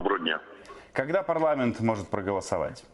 Доброго дня. Когда парламент может проголосовать?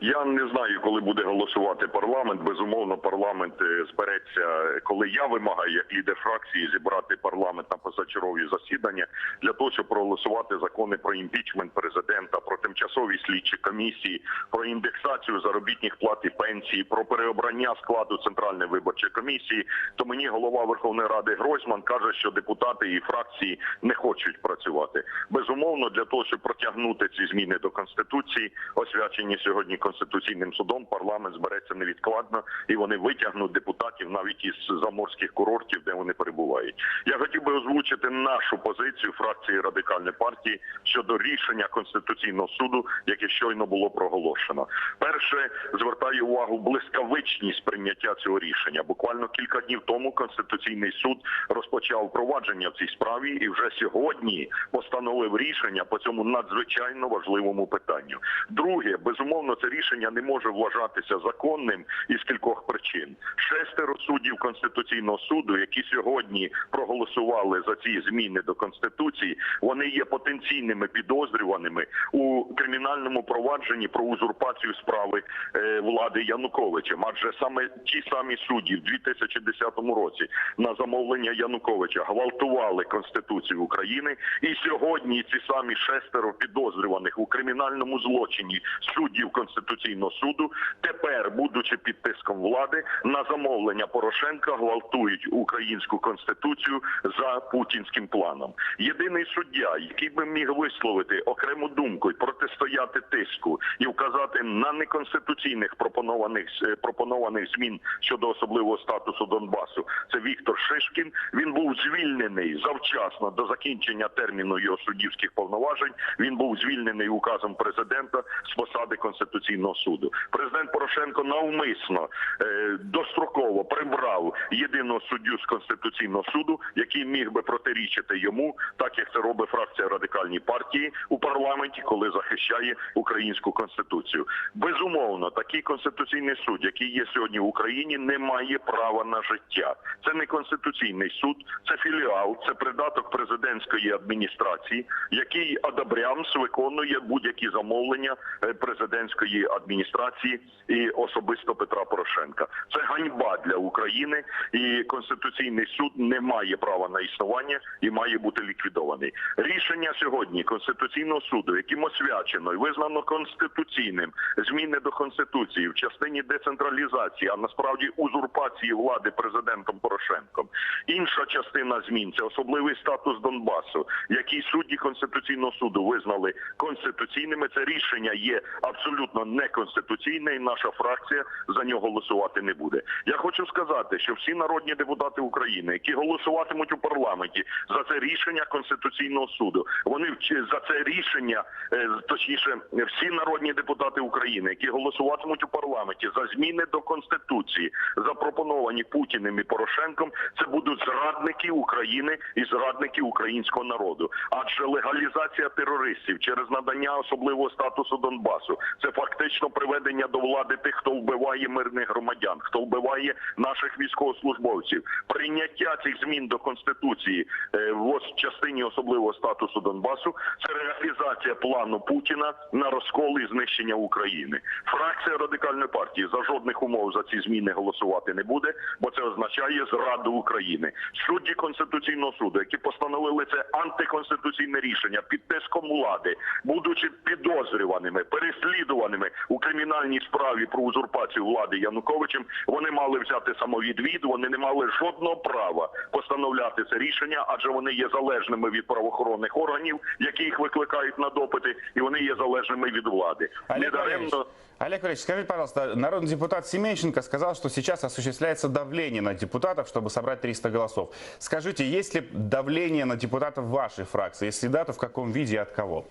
Я не знаю, коли буде голосувати парламент. Безумовно, парламент е, збереться, коли я вимагаю як лідер фракції зібрати парламент на позачергові засідання для того, щоб проголосувати закони про імпічмент президента, про тимчасові слідчі комісії, про індексацію заробітних плат і пенсії, про переобрання складу центральної виборчої комісії. То мені голова Верховної Ради Гройсман каже, що депутати і фракції не хочуть працювати. Безумовно, для того, щоб протягнути ці зміни до конституції, освячені сьогодні конституційним судом, парламент збереться невідкладно і вони витягнуть депутатів навіть із заморських курортів, де вони перебувають. Я хотів би озвучити нашу позицію фракції радикальної партії щодо рішення конституційного суду, яке щойно було проголошено. Перше звертаю увагу блискавичність прийняття цього рішення. Буквально кілька днів тому конституційний суд розпочав провадження в цій справі і вже сьогодні постановив рішення по цьому надзвичайно важливому питанню. Друге, безумовно, це рішення не може вважатися законним із кількох причин. Шестеро суддів конституційного суду, які сьогодні проголосували за ці зміни до конституції, вони є потенційними підозрюваними у кримінальному провадженні про узурпацію справи е, влади Януковичем. Адже саме ті самі судді в 2010 році на замовлення Януковича гвалтували конституцію України, і сьогодні ці самі шестеро підозрюваних у кримінальному злочині суддів конституційного суду тепер, будучи під тиском влади, на замовлення Порошенка гвалтують українську конституцію за путінським планом. Єдиний суддя, який би міг висловити окрему думку і протистояти тиску і вказати на неконституційних пропонованих е, пропонованих змін щодо особливого статусу Донбасу, це Віктор Шишкін. Він був звільнений завчасно до закінчення терміну його суддівських повноважень. Він був звільнений указом президента з посади конституційного суду. Президент Порошенко навмисно е, достроково прибрав єдиного суддю з конституційного суду, який міг би протирічити йому, так як це робить фракція радикальній партії у парламенті, коли захищає українську конституцію. Безумовно, такий конституційний суд, який є сьогодні в Україні, не має права на життя. Це не конституційний суд, це філіал, це придаток президентської адміністрації, який адабрямс виконує будь-які замовлення е, президентської адміністрації і особисто Петра Порошенка. Це ганьба для України, і конституційний суд не має права на існування і має бути ліквідований. Рішення сьогодні конституційного суду, яким освячено і визнано конституційним зміни до конституції в частині децентралізації, а насправді узурпації влади президентом Порошенком. Інша частина змін це особливий статус Донбасу, який судді конституційного суду визнали конституційними. Це рішення є абсолютно неконституційне, і наша фракція за нього голосувати не буде. Я хочу сказати, що всі народні депутати України, які голосуватимуть у парламенті за це рішення конституційного суду, вони за це рішення, е, точніше, всі народні депутати України, які голосуватимуть у парламенті за зміни до конституції, запропоновані Путіним і Порошенком, це будуть зрадники України і зрадники українського народу. Адже легалізація терористів через надання особливого статусу Донбасу це фактично приведення до влади тих, хто вбиває мирних громадян, хто вбиває наших військовослужбовців. Прийняття цих змін до конституції е, в частині особливого статусу Донбасу це реалізація плану Путіна на розкол і знищення України. Фракція радикальної партії за жодних умов за ці зміни голосувати не буде, бо це означає зраду України. Судді конституційного суду, які постановили це антиконституційне рішення під тиском влади, будучи підозрюваними, переслідуваними у кримінальній справі про узурпацію влади Януковичем, вони мали взяти самовідвід. Вони не мали жодного права постановляти це рішення, адже вони є залежними від правоохоронних органів, які їх викликають на допити, і вони є залежними від влади. Олег Недаремно Олег Валерьевич, скажите, пожалуйста, народный депутат Семенченко сказал, что сейчас осуществляется давление на депутатов, чтобы собрать 300 голосов. Скажите, есть ли давление на депутатов вашей фракции? Если да, то в каком виде и от кого?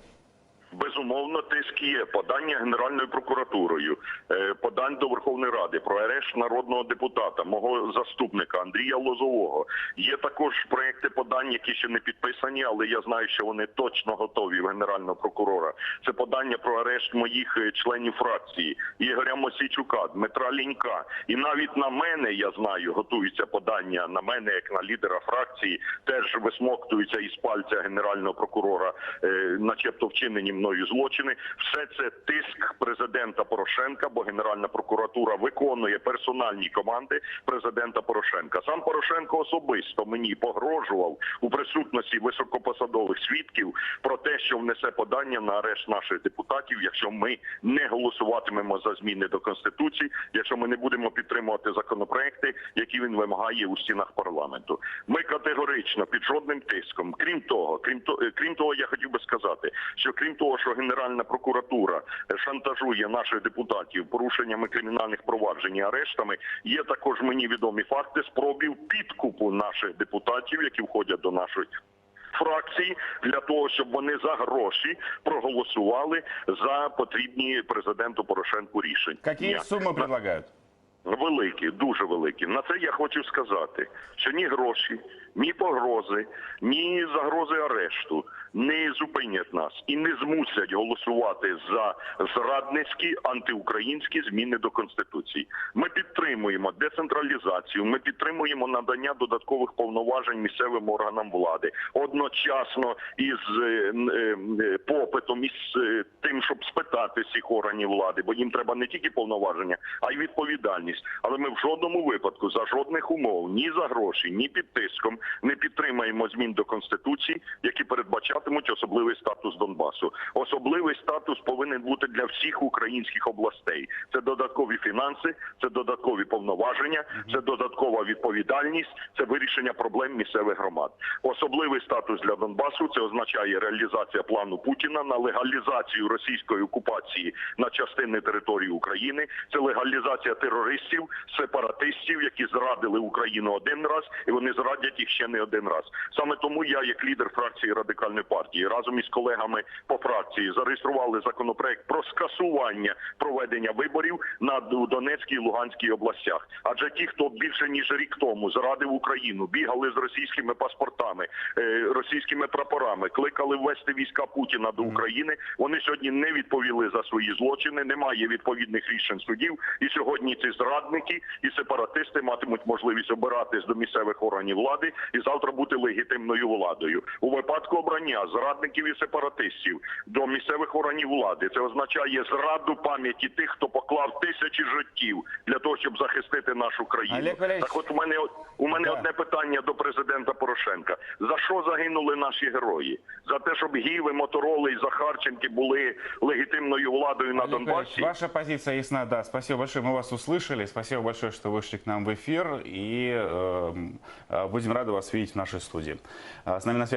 Безумовно, тиск є подання Генеральною прокуратурою, е, подань до Верховної Ради про арешт народного депутата, мого заступника Андрія Лозового. Є також проекти подань, які ще не підписані, але я знаю, що вони точно готові в Генерального прокурора. Це подання про арешт моїх е, членів фракції Ігоря Мосійчука, Дмитра Лінька. І навіть на мене я знаю, готується подання на мене, як на лідера фракції, теж висмоктуються із пальця генерального прокурора, е, начебто вчинені мною злочини. Все це тиск президента Порошенка, бо Генеральна прокуратура виконує персональні команди президента Порошенка. Сам Порошенко особисто мені погрожував у присутності високопосадових свідків про те, що внесе подання на арешт наших депутатів, якщо ми не голосуватимемо за зміни до конституції, якщо ми не будемо підтримувати законопроекти, які він вимагає у стінах парламенту. Ми категорично під жодним тиском. Крім того, крім то, е, крім того, я хотів би сказати, що крім того, що Генеральна прокуратура е, шантажує наших депутатів порушеннями кримінальних проваджень і арештами, є також мені відомі факти спробів підкупу наших депутатів, які входять до нашої. Фракції для того, щоб вони за гроші проголосували за потрібні президенту Порошенку рішення. Какие суммы предлагают? Великі, дуже великі. На це я хочу сказати, що ні гроші, ні погрози, ні загрози арешту не зупинять нас і не змусять голосувати за зрадницькі антиукраїнські зміни до конституції. Ми підтримуємо децентралізацію. Ми підтримуємо надання додаткових повноважень місцевим органам влади одночасно із е, е, е, попитом, із тим, щоб спитати всіх органів влади, бо їм треба не тільки повноваження, а й відповідальність. Але ми в жодному випадку за жодних умов, ні за гроші, ні під тиском не підтримаємо змін до конституції, які передбачатимуть особливий статус Донбасу. Особливий статус повинен бути для всіх українських областей. Це додаткові фінанси, це додаткові повноваження, це додаткова відповідальність, це вирішення проблем місцевих громад. Особливий статус для Донбасу це означає реалізація плану Путіна на легалізацію російської окупації на частини території України. Це легалізація терористів, сепаратистів, які зрадили Україну один раз, і вони зрадять їх ще не один раз. Саме тому я, як лідер фракції радикальної партії, разом із колегами по фракції зареєстрували законопроект про скасування проведення виборів на Донецькій і Луганській областях. Адже ті, хто більше ніж рік тому зрадив Україну, бігали з російськими паспортами, е, російськими прапорами, кликали ввести війська Путіна до України. Вони сьогодні не відповіли за свої злочини. Немає відповідних рішень судів. І сьогодні ці зрадники і сепаратисти матимуть можливість обиратись до місцевих органів влади і завтра бути легітимною владою. У випадку обрання зрадників і сепаратистів до місцевих органів влади це означає зраду пам'яті тих, хто поклав тисячі життів для того, щоб захистити нашу країну. Олег Валерійович, Так, от у мене у мене Да. одне питання до президента Порошенка: за що загинули наші герої? За те, щоб Гіви, Мотороли і Захарченки були легітимною владою на Олег Валерьевич, Донбасі? ваша позиция ясна, да. Спасибо большое, мы вас услышали. Спасибо большое, что вышли к нам в эфир. И э, э, будем рады вас видеть в нашей студии. А, С нами на связи